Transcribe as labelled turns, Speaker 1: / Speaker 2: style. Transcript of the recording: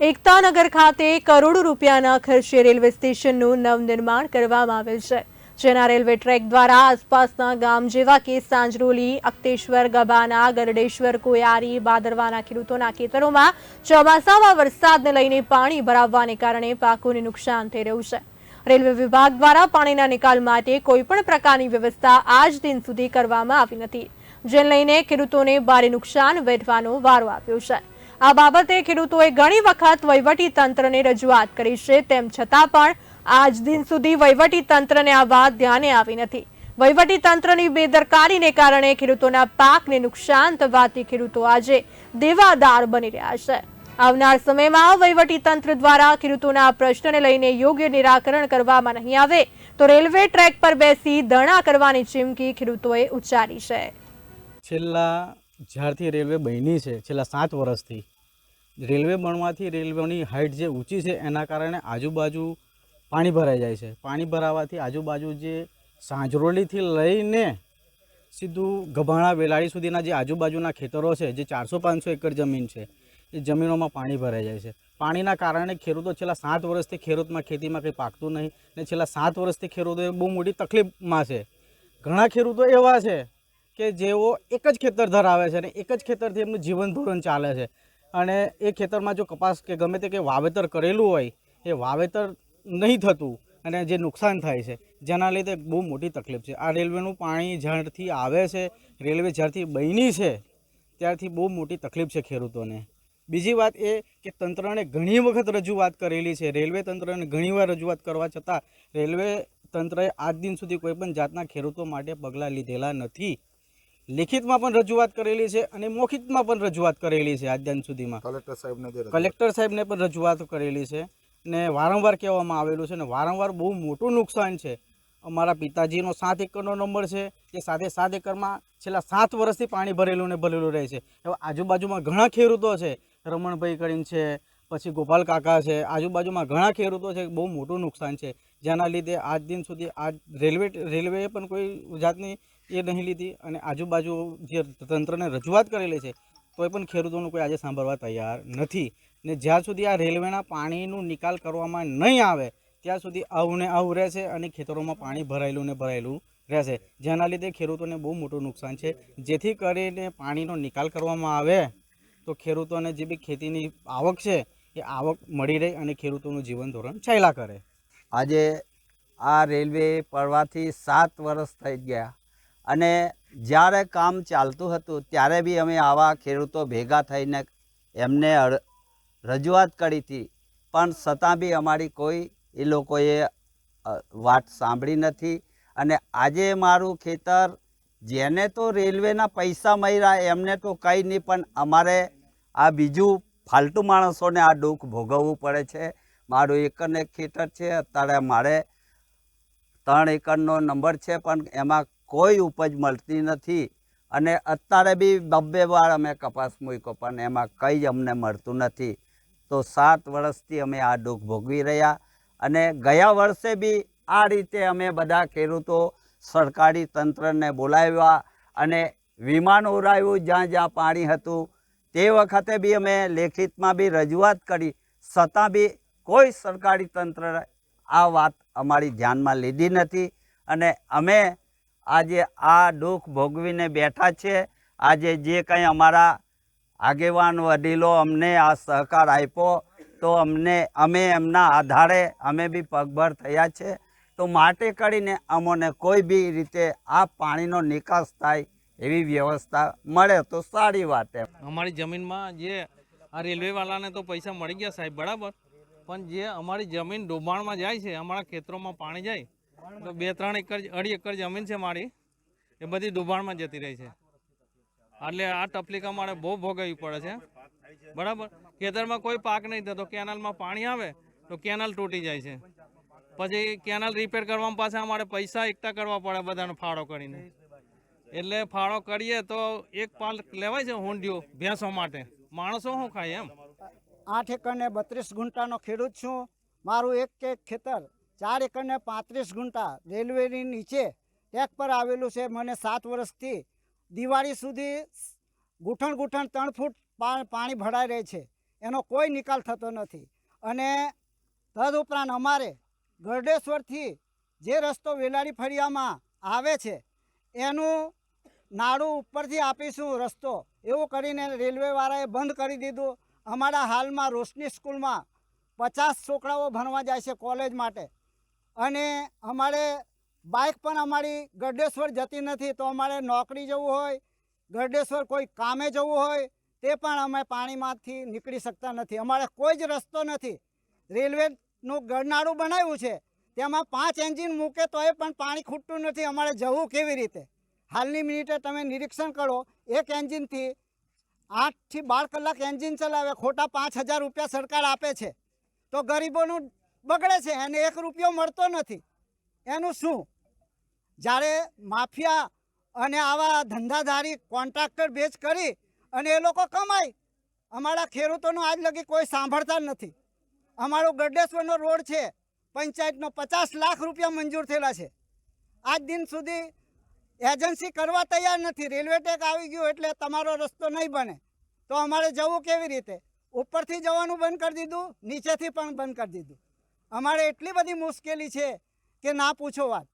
Speaker 1: એકતાનગર ખાતે કરોડો રૂપિયાના ખર્ચે રેલવે સ્ટેશનનું નવનિર્માણ કરવામાં આવેલ છે, જેના રેલવે ટ્રેક દ્વારા આસપાસના ગામ જેવા કે સાંજરોલી, અક્તેશ્વર, ગબાના, ગરડેશ્વર, કોયારી, બાદરવાના ખેડૂતોના ખેતરોમાં ચોમાસામાં વરસાદને લઈને પાણી ભરાવવાને કારણે પાકોને નુકસાન થઈ રહ્યું છે. રેલવે વિભાગ દ્વારા પાણીના નિકાલ માટે કોઈપણ પ્રકારની વ્યવસ્થા આજ દિન સુધી કરવામાં આવી નથી, જેને લઈને ખેડૂતોને ભારે નુકસાન વેઠવાનો વારો આવ્યો છે. આ બાબતે ખેડૂતોએ ઘણી વખત વહીવટી તંત્રને રજૂઆત કરી છે, તેમ છતાં પણ આજ દિન સુધી વહીવટી તંત્રને આ વાત ધ્યાને આવી નથી. વહીવટી તંત્રની બેદરકારીને કારણે ખેડૂતોના પાકને નુકસાન થવાથી ખેડૂતો આજે દેવાદાર બની રહ્યા છે. આવનાર સમયમાં વહીવટી તંત્ર દ્વારા ખેડૂતોના પ્રશ્નને લઈને યોગ્ય નિરાકરણ કરવામાં નહીં આવે, તો રેલવે ટ્રેક પર બેસી ધરણા કરવાની ચીમકી ખેડૂતોએ ઉચ્ચારી છે.
Speaker 2: છેલ્લા જ્યારથી રેલવે બની છે, છેલ્લા સાત વર્ષથી રેલવે બનવાથી રેલવેની હાઇટ જે ઊંચી છે, એના કારણે આજુબાજુ પાણી ભરાઈ જાય છે. પાણી ભરાવાથી આજુબાજુ જે સાંજરોલીથી લઈને સીધું ગભાણા વેલાળી સુધીના જે આજુબાજુના ખેતરો છે, જે ચારસો પાંચસો એકર જમીન છે, એ જમીનોમાં પાણી ભરાઈ જાય છે. પાણીના કારણે ખેડૂતો છેલ્લા સાત વર્ષથી ખેડૂતમાં ખેતીમાં કંઈ પાકતું નહીં ને છેલ્લા સાત વર્ષથી ખેડૂતો બહુ મોટી તકલીફમાં છે. ઘણા ખેડૂતો એવા છે કે જેઓ એક જ ખેતર ધરાવે છે અને એક જ ખેતરથી એમનું જીવન ધોરણ ચાલે છે. અને એ ખેતરમાં જો કપાસ કે ગમે તે કે વાવેતર કરેલું હોય, એ વાવેતર નહીં થતું અને જે નુકસાન થાય છે, જેના લીધે બહુ મોટી તકલીફ છે. આ રેલવેનું પાણી જ્યારથી આવે છે, રેલવે જ્યારથી બની છે, ત્યારથી બહુ મોટી તકલીફ છે ખેડૂતોને. બીજી વાત એ કે તંત્રને ઘણી વખત રજૂઆત કરેલી છે. રેલવે તંત્રને ઘણીવાર રજૂઆત કરવા છતાં રેલવે તંત્રએ આજ દિન સુધી કોઈ પણ જાતના ખેડૂતો માટે પગલાં લીધેલા નથી. લેખિતમાં પણ રજૂઆત કરેલી છે અને મૌખિકમાં પણ રજૂઆત કરેલી છે આજ દિન સુધીમાં.
Speaker 3: કલેક્ટર સાહેબને
Speaker 2: કલેક્ટર સાહેબને પણ રજૂઆત કરેલી છે ને વારંવાર કહેવામાં આવેલું છે ને વારંવાર બહુ મોટું નુકસાન છે. અમારા પિતાજીનો સાત એકરનો નંબર છે એ સાથે સાત એકરમાં છેલ્લા સાત વર્ષથી પાણી ભરેલું ને ભરેલું રહે છે. એવા આજુબાજુમાં ઘણા ખેડૂતો છે. રમણભાઈ કરીને છે પછી ગોપાલ કાકા છે આજુબાજુમાં ઘણા ખેડૂતો છે. બહુ મોટું નુકસાન છે. જેના લીધે આજ દિન સુધી આજ રેલવે રેલવેએ પણ કોઈ જાતની એ નહીં લીધી અને આજુબાજુ જે તંત્રને રજૂઆત કરેલી છે, તોય પણ ખેડૂતોનું કોઈ આજે સાંભળવા તૈયાર નથી. ને જ્યાં સુધી આ રેલવેના પાણીનું નિકાલ કરવામાં નહીં આવે, ત્યાં સુધી આવું આવું રહેશે અને ખેતરોમાં પાણી ભરાયેલું ને ભરાયેલું રહેશે. જેના લીધે ખેડૂતોને બહુ મોટું નુકસાન છે. જેથી કરીને પાણીનો નિકાલ કરવામાં આવે, તો ખેડૂતોને જે બી ખેતીની આવક છે, એ આવક મળી રહે અને ખેડૂતોનું જીવન ધોરણ ચાલ્યા કરે.
Speaker 4: આજે આ રેલવે પડવાથી સાત વર્ષ થઈ ગયા. અને જ્યારે કામ ચાલતું હતું, ત્યારે બી અમે આવા ખેડૂતો ભેગા થઈને એમને રજૂઆત કરી હતી. પણ છતાં બી અમારી કોઈ, એ લોકોએ વાત સાંભળી નથી. અને આજે મારું ખેતર જેને તો રેલવેના પૈસા મળ્યા એમને તો કંઈ નહીં, પણ અમારે આ બીજું ફાલતુ માણસોને આ દુઃખ ભોગવવું પડે છે. મારું એકને ખેતર છે, અત્યારે મારે ત્રણ એકરનો નંબર છે, પણ એમાં કોઈ ઉપજ મળતી નથી. અને અત્યારે બી બબ્બે વાર અમે કપાસ મૂક્યો, પણ એમાં કંઈ જ અમને મળતું નથી. તો સાત વર્ષથી અમે આ દુઃખ ભોગવી રહ્યા અને ગયા વર્ષે બી આ રીતે અમે બધા ખેડૂતો સરકારી તંત્રને બોલાવ્યા અને વિમાન ઉડાવ્યું, જ્યાં જ્યાં પાણી હતું, તે વખતે બી અમે લેખિતમાં બી રજૂઆત કરી. છતાં બી કોઈ સરકારી તંત્ર આ વાત અમારી ધ્યાનમાં લીધી નથી. અને અમે આજે આ દુઃખ ભોગવીને બેઠા છે. આજે જે કંઈ અમારા આગેવાન વડીલો અમને આ સહકાર આપ્યો, તો અમને, અમે એમના આધારે અમે બી પગભર થયા છે. તો માટે કરીને અમોને કોઈ બી રીતે આ પાણીનો નિકાસ થાય એવી વ્યવસ્થા મળે તો સારી વાત એમ.
Speaker 5: અમારી જમીનમાં જે આ રેલવેવાળાને તો પૈસા મળી ગયા સાહેબ, બરાબર. પણ જે અમારી જમીન ડોબાણમાં જાય છે, અમારા ખેતરોમાં પાણી જાય તો બે, ત્રણ એકર અઢી એકર જમીન છે મારી. એ બધી દુભાણમાં જતી રહી છે. એટલે આ તકલીફ અમારે બહુ ભોગવવી પડે છે. બરાબર? ખેતરમાં કોઈ પાક નહીં થતો. કેનાલમાં પાણી આવે તો કેનાલ તૂટી જાય છે. પછી કેનાલ રિપેર કરવામાં પાછા અમારે પૈસા એકઠા કરવા પડે બધાનો ફાળો કરીને. એટલે ફાળો કરીએ તો એક પાલ લેવાય છે હુંડિયું ભેંસો માટે. માણસો શું ખાય એમ?
Speaker 6: આઠ એકરને બત્રીસ ગુંટાનો ખેડૂત છું. મારું એક એક ખેતર. ચાર એકરને પાંત્રીસ ગુંટા રેલવેની નીચે ટેક પર આવેલું છે. મને સાત વર્ષથી દિવાળી સુધી ગૂંઠણ ગૂંઠણ ત્રણ ફૂટ પાણી ભરાઈ રહે છે. એનો કોઈ નિકાલ થતો નથી. અને તદઉપરાંત અમારે ગરડેશ્વરથી જે રસ્તો વેલાડી ફળિયામાં આવે છે, એનું નાડું ઉપરથી આપીશું રસ્તો. એવું કરીને રેલવેવાળાએ બંધ કરી દીધું. અમારા હાલમાં રોશની સ્કૂલમાં પચાસ છોકરાઓ ભણવા જાય છે કોલેજ માટે. અને અમારે બાઇક પણ અમારી ગરડેશ્વર જતી નથી, તો અમારે નોકરી જવું હોય, ગરડેશ્વર કોઈ કામે જવું હોય, તે પણ અમે પાણીમાંથી નીકળી શકતા નથી. અમારે કોઈ જ રસ્તો નથી. રેલવેનું ગરનાળું બનાવ્યું છે, તેમાં પાંચ એન્જિન મૂકે તોય પણ પાણી ખૂટતું નથી. અમારે જવું કેવી રીતે? હાલની મિનિટે તમે નિરીક્ષણ કરો, એક એન્જિનથી આઠથી બાર કલાક એન્જિન ચલાવે, ખોટા પાંચ હજાર રૂપિયા સરકાર આપે છે. તો ગરીબોનું બગડે છે, એને એક રૂપિયો મળતો નથી. એનું શું? જ્યારે માફિયા અને આવા ધંધાધારી કોન્ટ્રાક્ટર બેચ કરી અને એ લોકો કમાય, અમારા ખેડૂતોનું આજ લગી કોઈ સાંભળતા નથી. અમારો ગરડેશ્વરનો રોડ છે, પંચાયતનો પચાસ લાખ રૂપિયા મંજૂર થયેલા છે. આજ દિન સુધી એજન્સી કરવા તૈયાર નથી, રેલવે ટેક આવી ગયો એટલે તમારો રસ્તો નહીં બને. તો અમારે જવું કેવી રીતે? ઉપરથી જવાનું બંધ કરી દીધું, નીચેથી પણ બંધ કરી દીધું. અમારે એટલી બધી મુશ્કેલી છે કે ના પૂછો વાત.